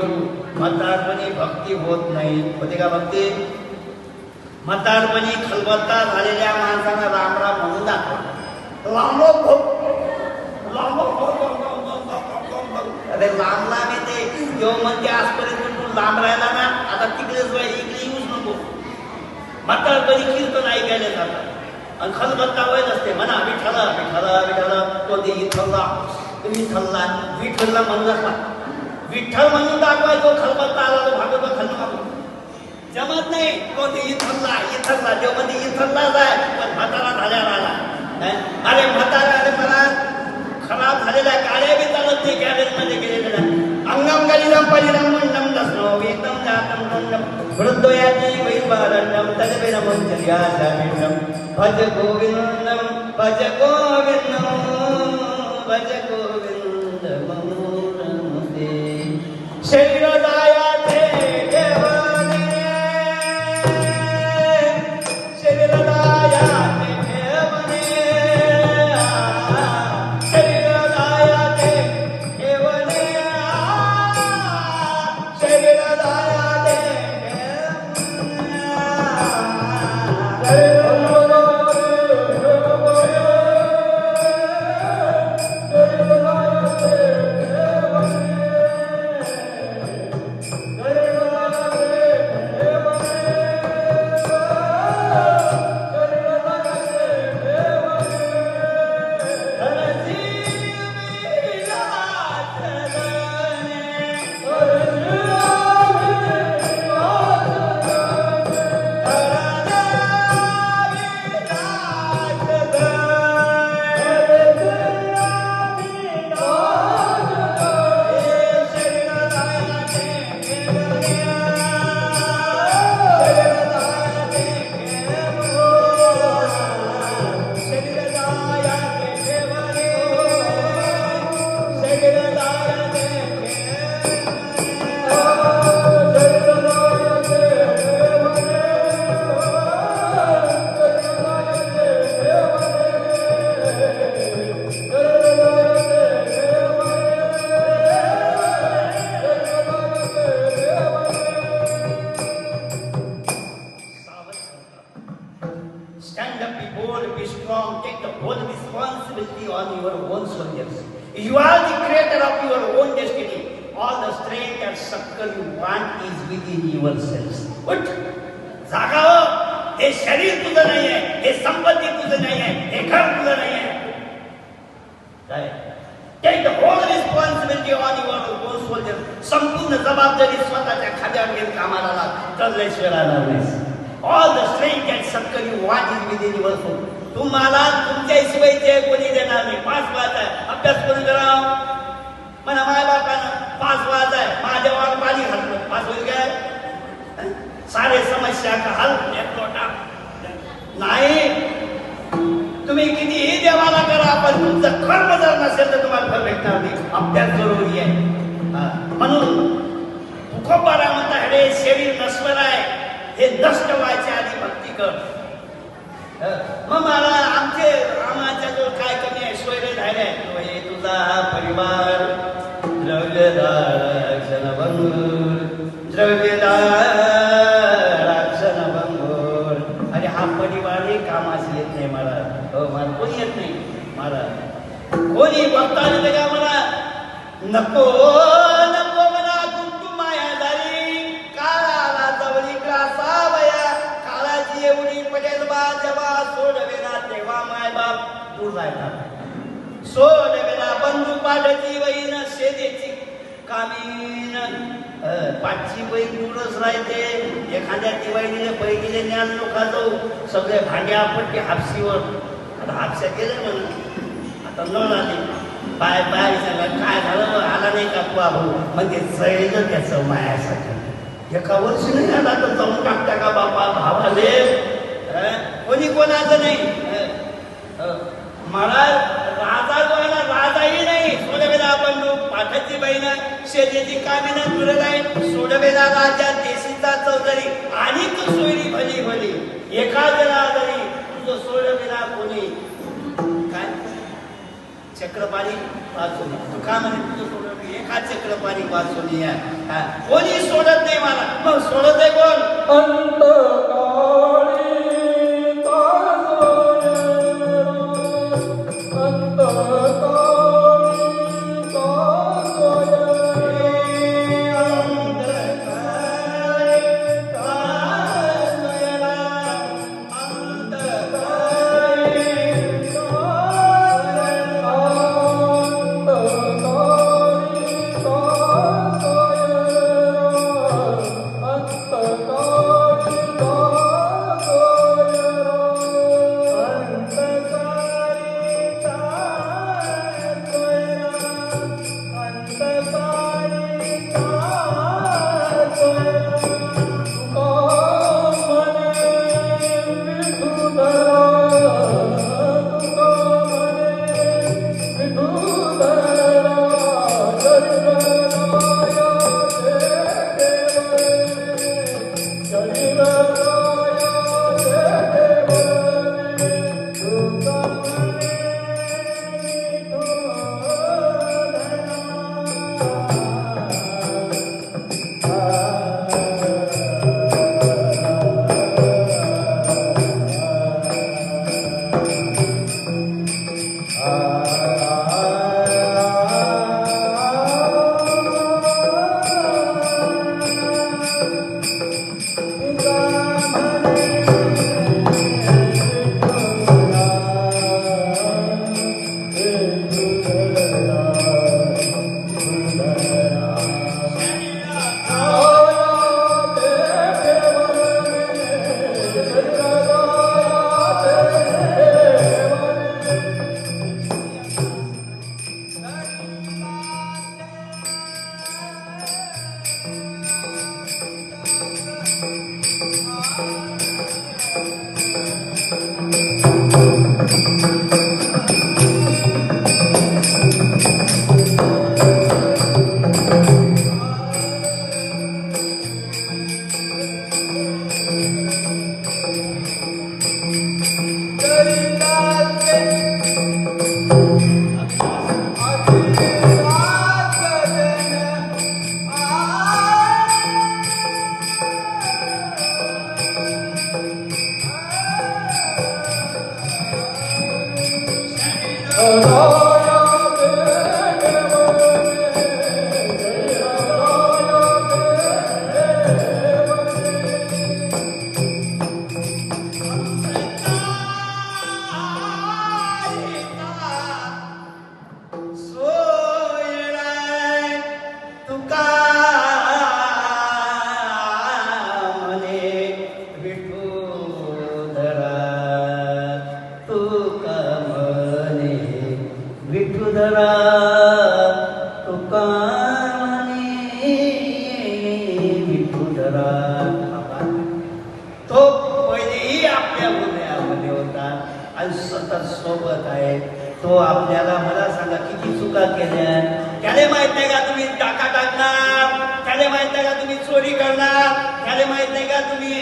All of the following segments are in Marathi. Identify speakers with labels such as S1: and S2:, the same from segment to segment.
S1: करू. म्हातारपणी भक्ती होत नाही. होते का भक्ती? म्हातारपणी खलबत्ता झालेल्या माणसाला रामराम म्हणून दाखवा. लांब लांब अरे लांब लांब येते. जेव्हा म्हणते आजपर्यंत तू लांब राहिला ना आता तिकडेच इकडे येऊच नको. म्हातारपणी कीर्तन ऐकायला जातात. आणि खलबत्ता वय असते. म्हणा विठ्ठला विठ्ठला विठ्ठला कोणते इथल्ला विठ्ठलला विठ्ठलला म्हणून दाखवा विठ्ठल म्हणून दाखवाय जो खलबत्ता आला तो भागवत खल जमत नाही कोणते इथला इथला जो म्हणजे इथल्लाच आहे पण म्हातारा झाल्याला आला अरे म्हातारा अरे मला खराब झालेला आहे काळ्या बी चालत नाही गॅरेजमध्ये गेलेला. अंगम गलिदम परिणाम मंडम दसनो एकदम जातम दंडम. वृद्धोयाची वैभारण्यम तदविरमं चर्यासामिण्यम भज गोविंदम भज गोविंदम भज You are the creator of your own destiny. All the strength and succor you want is within yourselves. उठ जागा हो हे शरीर तुझं नाही आहे हे संपत्ती तुझं नाही आहे हे घर तुझं नाही आहे काय take the whole responsibility on your own soldier संपूर्ण जबाबदारी स्वतःच्या खाद्यावर घेऊन कामाला लाग चालल्याशिवाय राहणार नाहीस all the strength and succour you what is within your soul तुम्हाला तुमच्या शिवायचे कोणी देणार नाही. पाच वाज आहे. अभ्यास करून करा म्हणा माय बापानं पाच वाज आहे. माझ्या वाट पाणी घालतो पाच होईल काय सारे समस्या का हल तोटा नाही. तुम्ही कितीही देवाला करा पण तुमचं कर्म जर नसेल तर तुम्हाला फळ भेटणार नाही. अभ्यास जरुरी आहे म्हणून तुकोबारा म्हणता हे शरीर नश्वर आहे. हे नष्ट व्हायचे आणि भक्ती कर. मग मला आमचे रामाच्या जो काय कमी आहे? सोयरे राहिले हे तुझा हा परिवार द्रव्यदार क्षणभंगूर द्रव्यदार क्षणभंगूर अरे हा परिवारही कामास येत नाही मला हो मला कोणी येत नाही? मला कोणी बघता येते का मला नको. काळाची एवढी पडेल बा जेव्हा सोडवेना तेव्हा माय बाप दूर राहतात सोडवेना बंधू पाठची वहीन शेतीची कामीन. अं, पाठची बहीण दूरच राहते. एखाद्या दिवाळीने बहिणीने ज्ञान लोका जाऊ सगळे भांड्या पट्टी हापसीवर आता हापस्या गेले म्हणून. आता न आले. बाय बाय सांगा काय झालं? आला नाही का? तू भाऊ म्हणजे जळलं त्याचं मायासाठी. एका वर्षी नाही आला तर जाऊन टाकता का बापा? भावाले. कोणी कोणाचं नाही. मला राजा जो आहे ना राजाही नाही. सोडवेला बंधू पाठाची बहीण शेतीची कामे ना तुरत आहे. सोडवेला राजा देशीचा चौधरी आणि तू सोयरी भली भली. एका जरा जरी तुझं सोडवेला कोणी
S2: चक्रपाणी वाचून. तू का म्हणे तुझं सोडत एका चक्रपाणी वाचून या. कोणी सोडत नाही मला? मग सोडत आहे कोण? आणि सतत सोबत आहे. तो आपल्याला मला सांगा किती चुका केल्या? त्याला माहीत नाही का तुम्ही टाका टाकणार? त्याला माहीत नाही का तुम्ही चोरी करणार? त्याला माहीत नाही का तुम्ही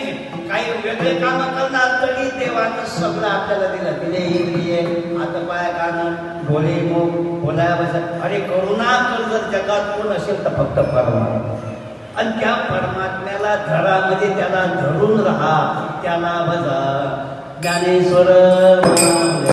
S2: काही वेगळे काम करणार? तरी देवानं सगळं आपल्याला दिलं. तिने इंद्रिय आता पाय काढणं डोळे मुख बोलाया बसा. अरे करुणा कर जर जगात कोण असेल तर फक्त परमात्मा. आणि त्या परमात्म्याला धरामध्ये त्याला धरून राहा. त्याला बजा Ganeshwara